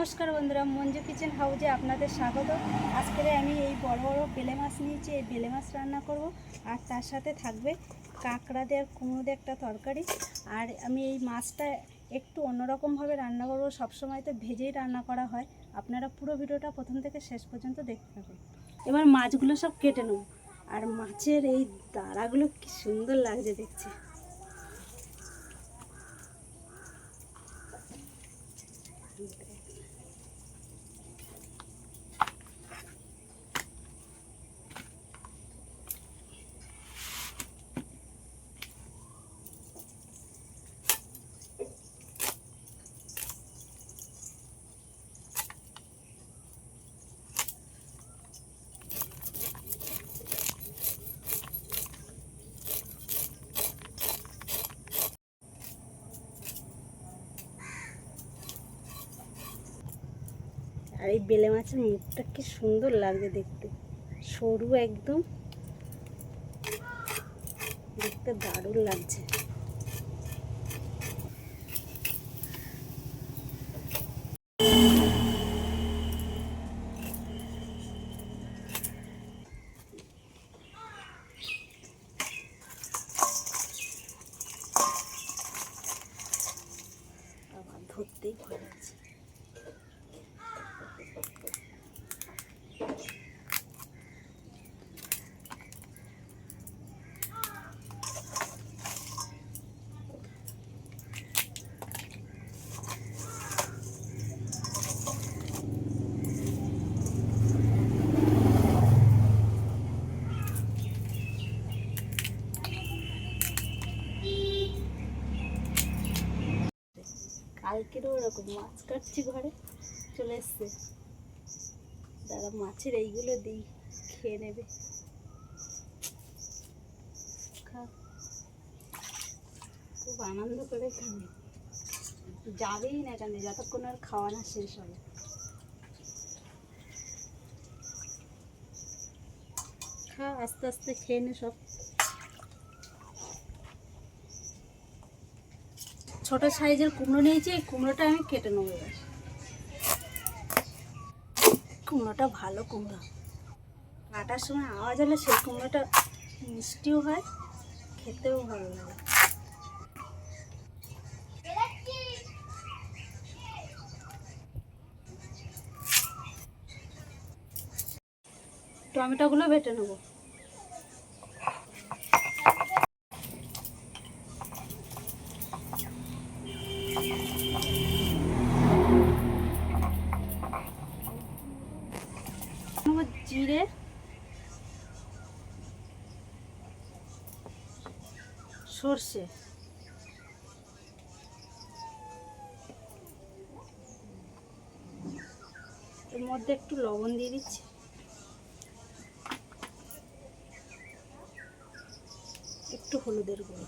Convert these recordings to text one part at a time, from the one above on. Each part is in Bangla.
নমস্কার বন্ধুরা, মঞ্জু কিচেন হাউজে আপনাদের স্বাগত। আজকে আমি এই বড় বড় বেলে মাছ নিয়েছি এই বেলে মাছ রান্না করব। আর তার সাথে থাকবে কাঁকড়া দিয়ে আর কুমড়ো দিয়ে একটা তরকারি। আর আমি এই মাছটা একটু অন্যরকমভাবে রান্না করব। সবসময় তো ভেজেই রান্না করা হয়। আপনারা পুরো ভিডিওটা প্রথম থেকে শেষ পর্যন্ত দেখতে পাবেন এবার মাছগুলো সব কেটে নেব। আর মাছের এই দাঁড়াগুলো কি সুন্দর লাগছে দেখছি এই বেলে মাছের মুখটা কি সুন্দর লাগছে দেখতে। সরু একদম। দেখতে দারুণ লাগছে। ধরতেই ভয় লাগছে। কালকেরও ওরকম মাছ কাটছি ঘরে। চলে এসছে। দাদা মাছের এইগুলো দিই, খেয়ে নেবে। খুব আনন্দ করে খাবে। যাবেই না এখানে যতক্ষণ আর খাওয়া না শেষ হবে। খা, আস্তে আস্তে খেয়ে নে সব। ছোট সাইজের কুমড়ো নিয়েছি, এই কুমড়োটা আমি কেটে নেব এবার। কুমড়োটা ভালো কুমড়ো। কাটার সময় আওয়াজ হলে সেই কুমড়োটা মিষ্টিও হয়, খেতেও ভালো লাগে। টমেটোগুলো বেটে নেব। জিরে। সর্ষে। এর মধ্যে একটু লবণ দিয়ে দিচ্ছি। একটু হলুদের গুঁড়ো।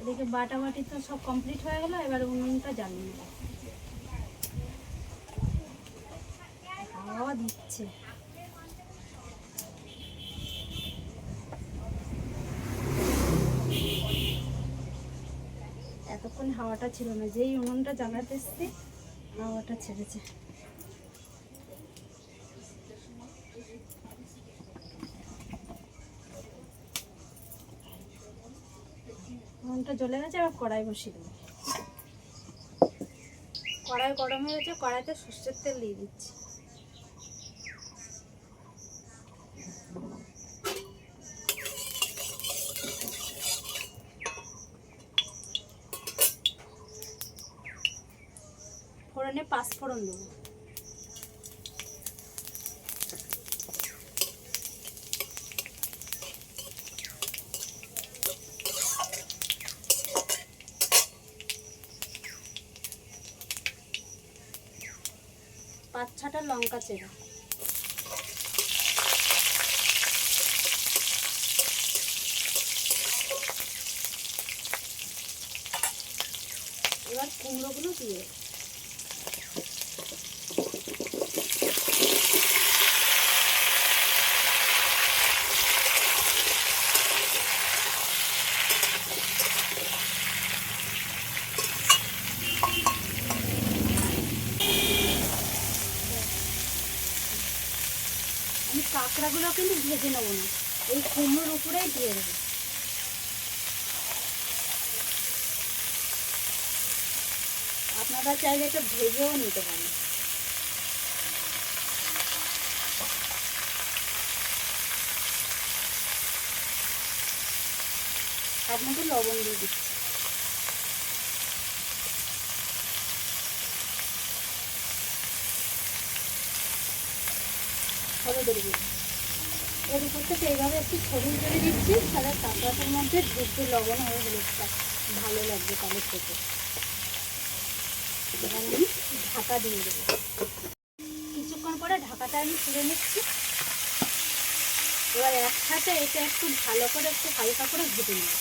এদিকে বাটাবাটি তো সব কমপ্লিট হয়ে গেল এবার উনুনটা জ্বালিয়ে নেব হাওয়া দিচ্ছে। হাওয়াটা ছিল না, যেই উনুনটা জ্বালাতে এসছি, হাওয়াটা ছেড়েছে। উনুনটা জ্বলে গেছে আবার কড়াই বসিয়ে দেবো। কড়াই গরম হয়ে গেছে, কড়াইতে সর্ষের তেল দিয়ে দিচ্ছি। ফোড়নে দেবো। পাঁচ ছটা লঙ্কা চেরা। এবার কুমড়োগুলো দিয়ে কাঁকড়াগুলো কিন্তু ভেজে নেব না। এই কুমড়োর উপরেই দিয়ে দেবো। আপনারা চাইলে এটা ভেজেও নিতে পারেন। আপনাকে লবণ দিয়ে দিচ্ছি। হলুদের গুঁড়ো এর উপর থেকে এইভাবে একটু ছড়িয়ে ছড়িয়ে দিচ্ছি, তাহলে কাঁকড়াটার মধ্যে ঢুকতে লবণ হয়ে হলুদটা ভালো লাগবে তাহলে খেতে। এবার আমি ঢাকা দিয়ে দেবো। কিছুক্ষণ পরে ঢাকাটা আমি তুলে নিচ্ছি। এবার একসাথে এটা একটু ভালো করে একটু হালকা করে ভেজে নেব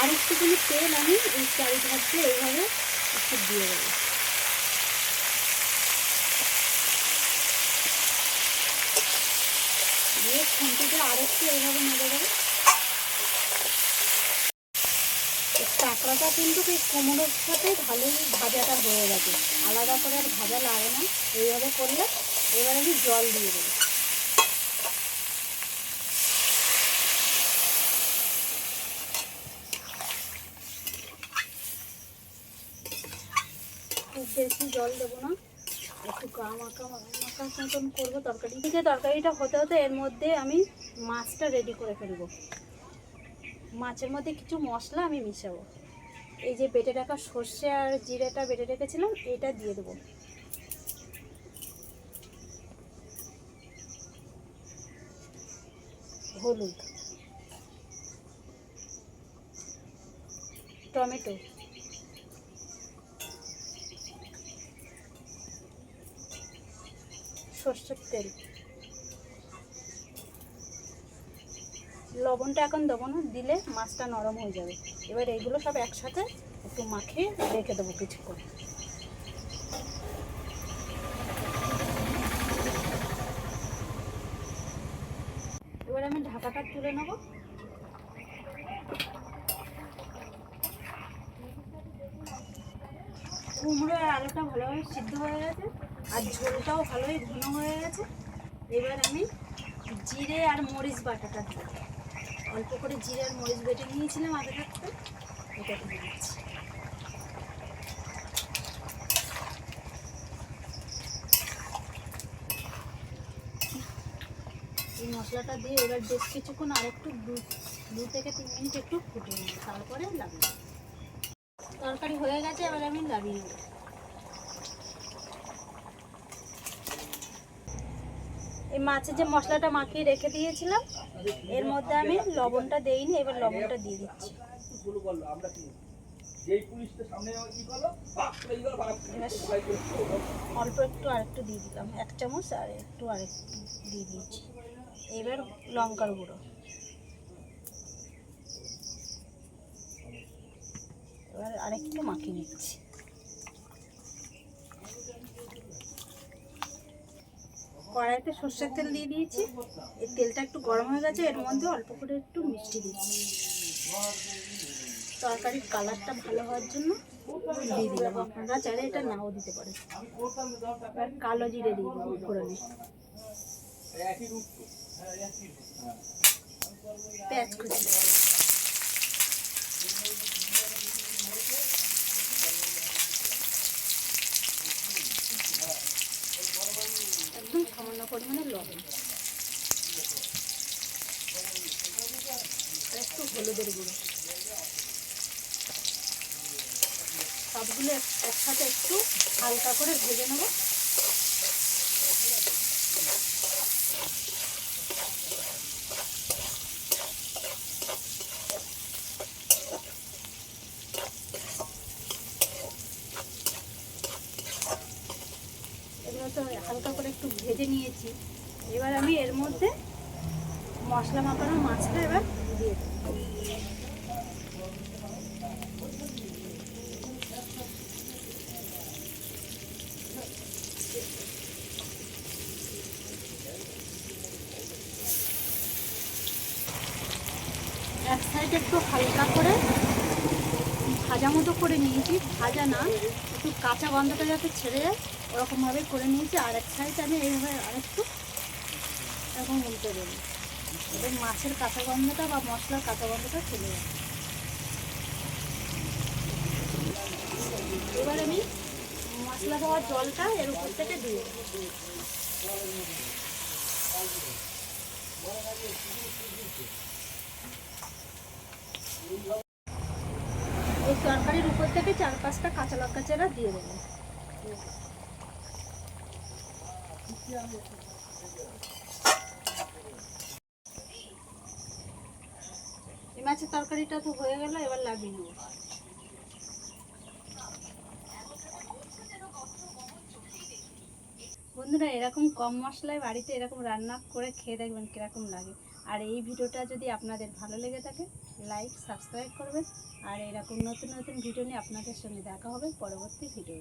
আর একটুখানি তেল আমি এই চারিধার দিয়ে এইভাবে একটু দিয়ে দেবো। দিয়ে খুন্তিটা আরেকটু এইভাবে নেড়ে দেবো। কাঁকড়াটা কিন্তু এই কোমরের সাথে ভালোই ভাজাটা হয়ে গেছে। আলাদা করে আর ভাজা লাগে না। এইভাবে করলে এবার আমি জল দিয়ে দেবো। বেশি জল দেবো না। একটু গা মাখা মাখা মতন করব তরকারি। থেকে তরকারিটা হতে হতে এর মধ্যে আমি মাছটা রেডি করে ফেলব। মাছের মধ্যে কিছু মশলা আমি মিশাবো। এই যে বেটে রাখা সর্ষে আর জিরেটা বেটে রেখেছিলাম, এটা দিয়ে দেবো। হলুদ। টমেটো। সর্ষের তেল। লবণটা এখন দেবো না, দিলে মাছটা নরম হয়ে যাবে। এবার এইগুলো সব একসাথে একটু মাখিয়ে রেখে দেবো কিছুক্ষণ। এবার আমি ঢাকাটা তুলে নেব। কুমড়ো আর আলুটা ভালোভাবে সিদ্ধ হয়ে গেছে। আর ঝোলটাও ভালোই ঘন হয়ে গেছে। এবার আমি জিরে আর মরিচ বাটাটা দিই অল্প করে জিরে আর মরিচ বেটে নিয়েছিলাম আগে থাকতে এটা দিয়ে দিচ্ছি। এই মশলাটা দিয়ে এবার বেশ কিছুক্ষণ আরেকটু দু দু থেকে তিন মিনিট একটু ফুটিয়ে নেব তারপরে লাগিয়ে তরকারি হয়ে গেছে, এবার আমি লাগিয়ে নেব মাছের যে মশলাটা মাখিয়ে রেখে দিয়েছিলাম, এর মধ্যে আমি লবণটা দেইনি, এবার লবণটা দিয়ে দিচ্ছি। অল্প একটু আরেকটু দিয়ে দিলাম, এক চামচ আর একটু আরেকটু দিয়ে দিয়েছি। এবার লঙ্কার গুঁড়ো। এবার আরেকটু মাখিয়ে নিচ্ছি। কড়াইতে সর্ষের তেল দিয়ে দিয়েছি। এই তেলটা একটু গরম হয়ে গেছে, এর মধ্যে অল্প করে একটু মিষ্টি দিচ্ছি। তরকারির কালারটা ভালো হওয়ার জন্য দিয়ে দিলাম। আপনারা চাইলে এটা নাও দিতে এবার কালো জিরে দিয়ে দেবো ফোড়নে পেঁয়াজ একদম সামান্য পরিমাণে লবণ। আর একটু হলুদের গুঁড়ো। সবগুলো এক- একসাথে একটু হালকা করে ভেজে নেব। ভেজে নিয়েছি। এবার আমি এর মধ্যে মশলা মাখানো মাছটা এবার দিয়ে এক সাইড একটু হালকা করে ভাজা মতো করে নিয়েছি। ভাজা না, একটু কাঁচা গন্ধটা যাতে ছেড়ে যায়, ওরকমভাবে করে নিয়েছি। আর এক সাইড আমি এইভাবে আরেকটু এরকম উল্টে দেবো। এবার মাছের কাঁচা গন্ধটা বা মশলার কাঁচা গন্ধটা চলে যাবে এবার আমি মশলা দেওয়ার জলটা এর উপর থেকে দিয়ে দেবো। এই তরকারির উপর থেকে চার পাঁচটা কাঁচা লঙ্কা চেরা দিয়ে দেবো। এই মাছের তরকারিটা তো হয়ে গেল, এবার লাগিয়ে নেব। বন্ধুরা, এরকম কম মশলায় বাড়িতে এরকম রান্না করে খেয়ে দেখবেন কীরকম লাগে। আর এই ভিডিওটা যদি আপনাদের ভালো লেগে থাকে লাইক সাবস্ক্রাইব করবেন। আর এরকম নতুন নতুন ভিডিও নিয়ে আপনাদের সঙ্গে দেখা হবে পরবর্তী ভিডিও